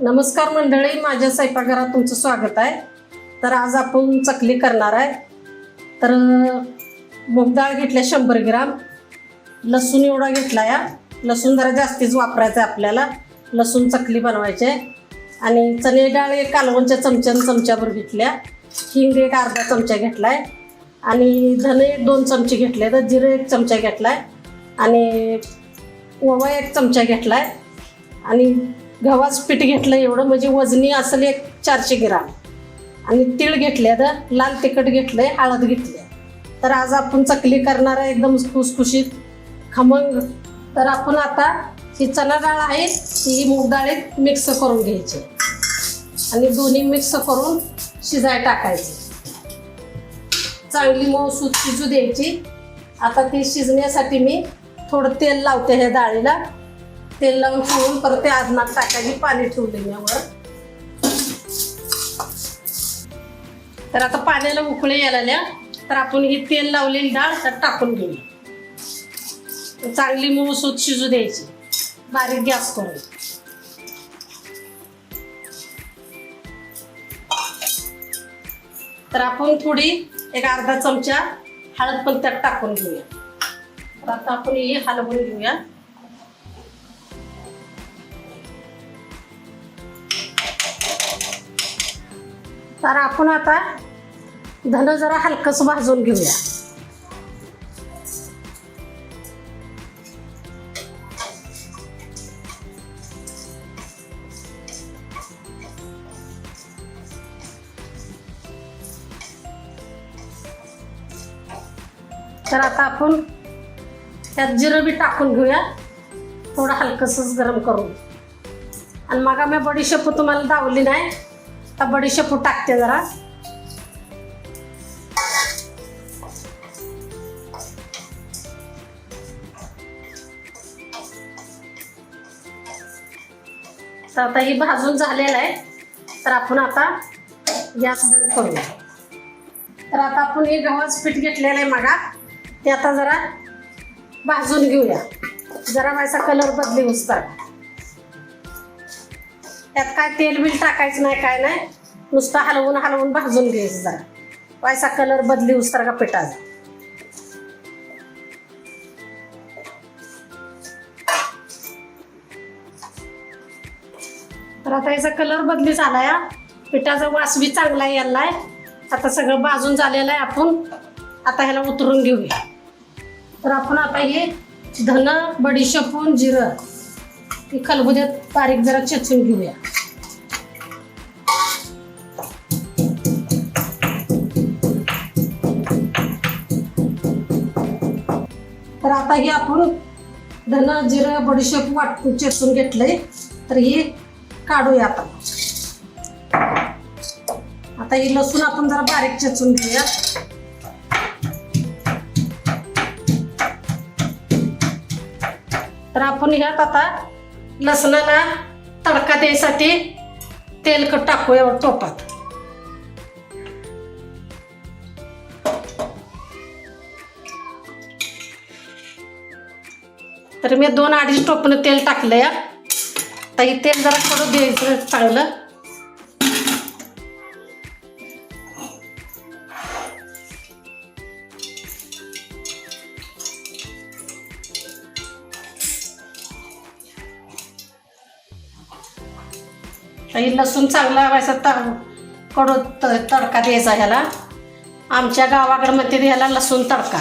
नमस्कार मंडळी माझ्या स्वयंपाकघरात तुमचं स्वागत आहे. तर आज आपण चकली करणार आहे. तर मूग डाळ घेतल्या शंभर ग्राम. लसूण एवढा घेतला या. लसूण जरा जास्तीच वापरायचं आहे आपल्याला. लसूण चकली बनवायची आहे. आणि चणे डाळ एक कालवणच्या चमच्यान चमच्यावर घेतल्या. हिंग एक अर्धा चमचा घेतला आहे. आणि धने एक दोन चमचे घेतले तर जिरं एक चमचा घेतला आहे. आणि ओवा एक चमचा घेतला आहे. आणि गव्हाचं पीठ घेतलं एवढं म्हणजे वजनी असेल एक चारशे ग्राम. आणि तीळ घेतले तर लाल तिखट घेतलंय हळद घेतली तर आज आपण चकली करणार आहे एकदम खुसखुशीत. खमंग. तर आपण आता ही चणा डाळ आहे ही मूग डाळीत मिक्स करून घ्यायची. आणि दोन्ही मिक्स करून शिजाय टाकायची. चांगली मऊसूत शिजू द्यायची. आता ती शिजण्यासाठी मी थोडं तेल लावते ह्या डाळीला. तेल लावून ठेवून परत ते अदनात टाकायची पाणी ठेवले मी वर तर आता पाण्याला उकळे यायला तर आपण ही तेल लावलेली डाळ त्यात टाकून घेऊया. चांगली मऊसूत शिजू द्यायची. बारीक गॅस करून. तर आपण थोडी एक अर्धा चमचा हळद पण त्यात टाकून घेऊया. तर आता आपण ही हलवून घेऊया. तर आपण आता धन जरा हलकंच भाजून घेऊया. तर आता आपण त्यात जिरं बी टाकून घेऊया. थोडं हलकंसंच गरम करून. आणि मग मी बडीशेपू तुम्हाला दावली नाही. आता बडीशेपू टाकते जरा. तर आता ही भाजून झालेलं आहे. तर आपण आता गॅस बंद करूया. तर आता आपण हे गव्हाचं पीठ घेतलेलं आहे मागा ते आता जरा भाजून घेऊया. जरा माझा कलर बदली उचता त्यात काय तेल बिल टाकायचं नाही काय नाही. नुसतं हलवून हलवून भाजून घ्यायचं जरा. व्हायचा कलर बदली उस्तर का पिठाचा तर आता याचा कलर बदली झाला या पिठाचा वास बी चांगला यायला आहे आता सगळं भाजून झालेलं आहे आपण. आता ह्याला उतरून घेऊया. तर आपण आता हे धन बडीशेपून जिरं हे खलबुद्यात बारीक जरा चेचून घेऊया. तर आता हे आपण धन जिरं बडीशेप वाटून चेचून घेतलंय. तर हे काढूया आता आता हे लसूण आपण जरा बारीक चेचून घेऊया. तर आपण ह्यात आता लसणाला तडका द्यायसाठी तेलकट टाकूया टोपात. तर मी दोन अडीच टोपनं तेल टाकलं या तर तेल जरा थोडं द्यायचं चांगलं. ही लसूण चांगला व्हायचा तड कडू त- तडका द्यायचा ह्याला. आमच्या गावाकडे म्हणते ह्याला लसूण तडका.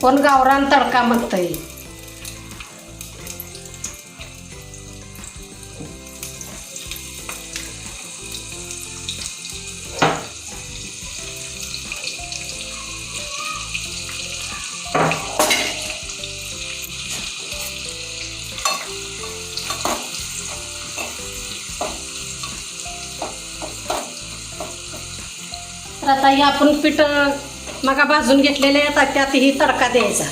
कोण गावरान तडका म्हणतंय? आता हे आपण पीठ मगा भाजून घेतलेले आता त्यातही तडका द्यायचा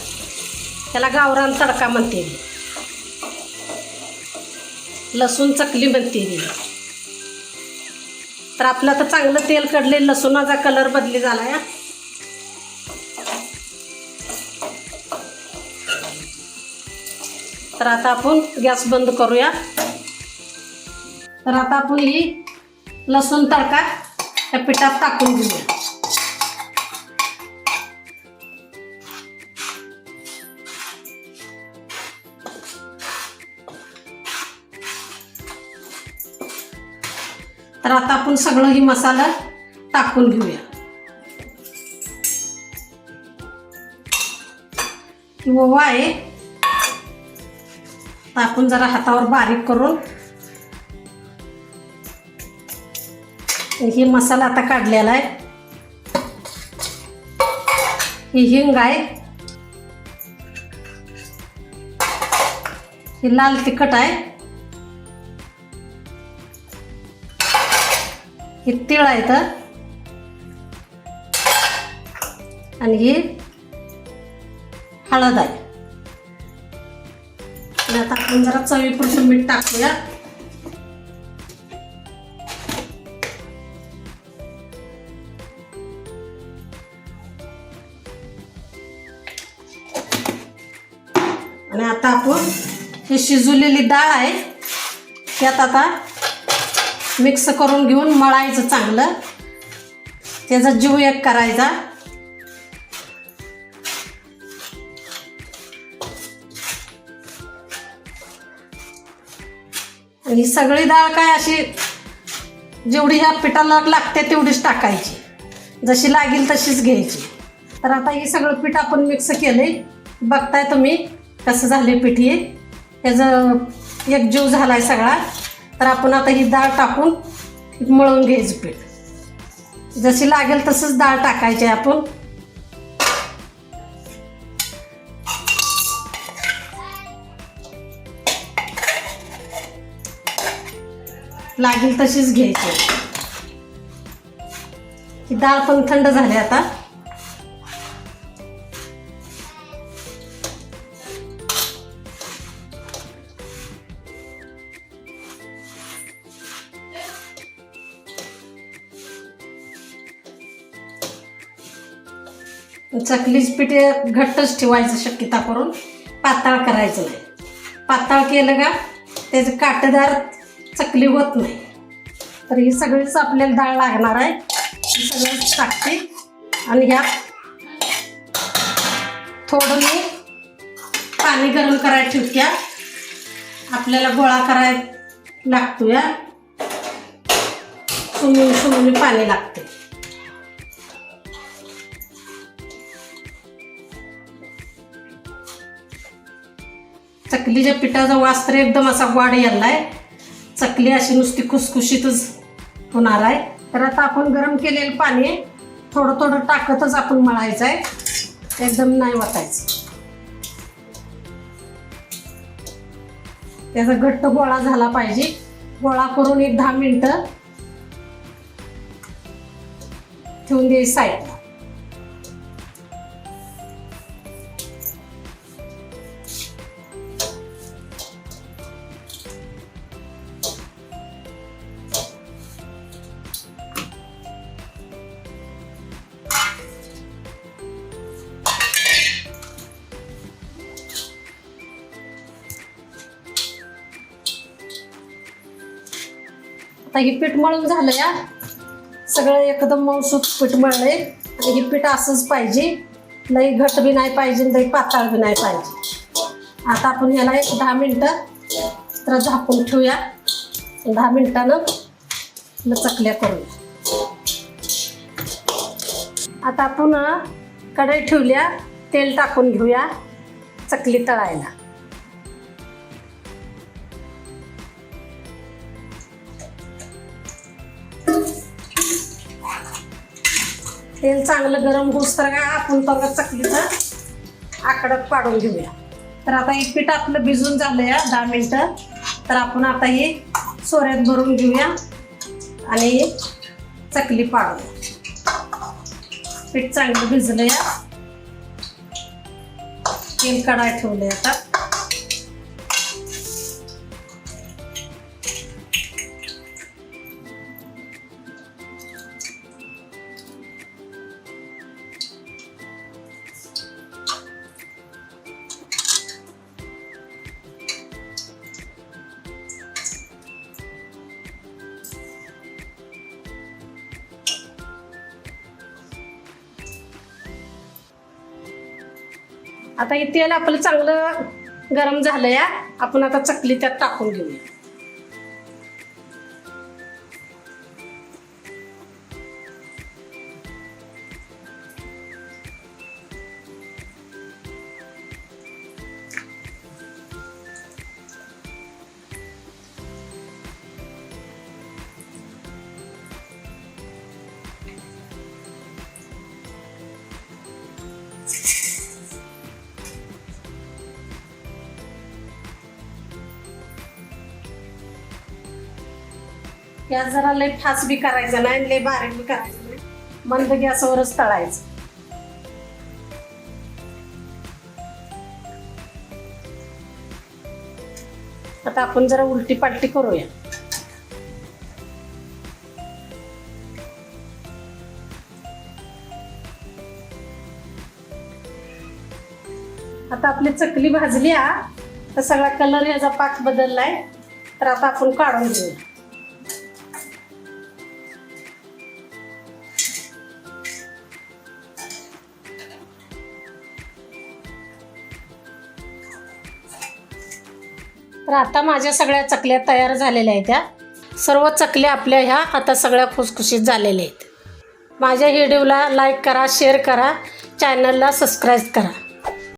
त्याला गावरान तडका म्हणते मी. लसूण चकली म्हणते मी. तर आपलं तर चांगलं तेल कडले लसूणाचा कलर बदली झाला या तर आता आपण गॅस बंद करूया तर आता आपण ही लसूण तडका त्या पिठात टाकून घेऊया. तर आता आपण सगळं ही मसाला टाकून घेऊया. ओवा आहे. आपण जरा हातावर बारीक करून ही मसाला आता काढलेला आहे. ही हिंग आहे. ही लाल तिखट आहे. ही तीळ आहेत आणि ही हळद आहे. आणि आता आपण जरा चवीपुरतं मीठ टाकूया. आणि आता आपण ही शिजवलेली डाळ आहे त्यात आता मिक्स करून घेऊन मळायचं चांगलं. त्याचा जीव एक करायचा. आणि सगळी डाळ काय अशी जेवढी ह्या पिठाला लागते तेवढीच टाकायची. जशी लागेल तशीच घ्यायची. तर आता हे सगळं पीठ आपण मिक्स केलं बघताय तुम्ही. कसं झाले पिठी त्याचं एक जीव झालाय सगळा. तर आपण आता ही डाळ टाकून मळून घ्यायचं पीठ. जशी लागेल तसंच डाळ टाकायची आपण. लागेल तशीच घ्यायची. ही डाळ पण थंड झाली आता. चकलीच पीठ घट्टच ठेवायचं शक्यता करून. पातळ करायचं नाही. पातळ केलं का त्याचं काटेदार चकली होत नाही. तर ही सगळीच आपल्याला डाळ लागणार आहे. ही सगळीच टाकते. आणि ह्या थोडं मी पाणी गरम करायला ठेवत्या आपल्याला गोळा कराय लागतो या सुमून सुमून पाणी लागतं चकलीच्या पिठाचा वास तर एकदम असा वाढ यायलाय. चकली अशी नुसती खुसखुशीतच होणार आहे. तर आता आपण गरम केलेलं पाणी थोडं थोडं टाकतच आपण मळायचं आहे एकदम नाही वाटायचं त्याचा घट्ट गोळा झाला पाहिजे. गोळा करून एक दहा मिनटं ठेवून द्यायची साईडला. आता हे पीठ मळून झालं या. सगळं एकदम मौसूत पीठ मळले आणि हे पीठ असंच पाहिजे. लई घट बी नाही पाहिजे लई पातळ बी नाही पाहिजे. आता आपण ह्याला एक दहा मिनटं तर झाकून ठेवूया. दहा मिनटानं मग चकल्या करूया आता आपण कढई ठेवल्या. तेल टाकून घेऊया. चकली तळायला. तेल चांगलं गरम होस तर काय आपण तर चकलीचा आकडत पाडून घेऊया. तर आता हे पीठ आपलं भिजून झालं या दहा मिनटं. तर आपण आता हे सोऱ्यात भरून घेऊया आणि चकली पाडूया. पीठ चांगलं भिजलं या तेल कढाय ठेवले आता. आता हे तेल आपलं चांगलं गरम झालं या आपण आता चकली त्यात टाकून घेऊया. गॅस जरा लय फास्ट बी करायचं नाही लय बारीक बी करायचं नाही. मंद गॅसवरच तळायचं. आता आपण जरा उलटी पालटी करूया. आता आपली चकली भाजली हा तर सगळा कलर याचा पाक बदललाय. तर आता आपण काढून घेऊया तर आता माझ्या सगळ्या चकल्या तयार झालेल्या आहेत त्या. सर्व चकल्या आपल्या ह्या आता सगळ्या खुसखुशीत झालेल्या आहेत. माझ्या व्हिडिओला लाईक करा शेअर करा चॅनलला सबस्क्राईब करा.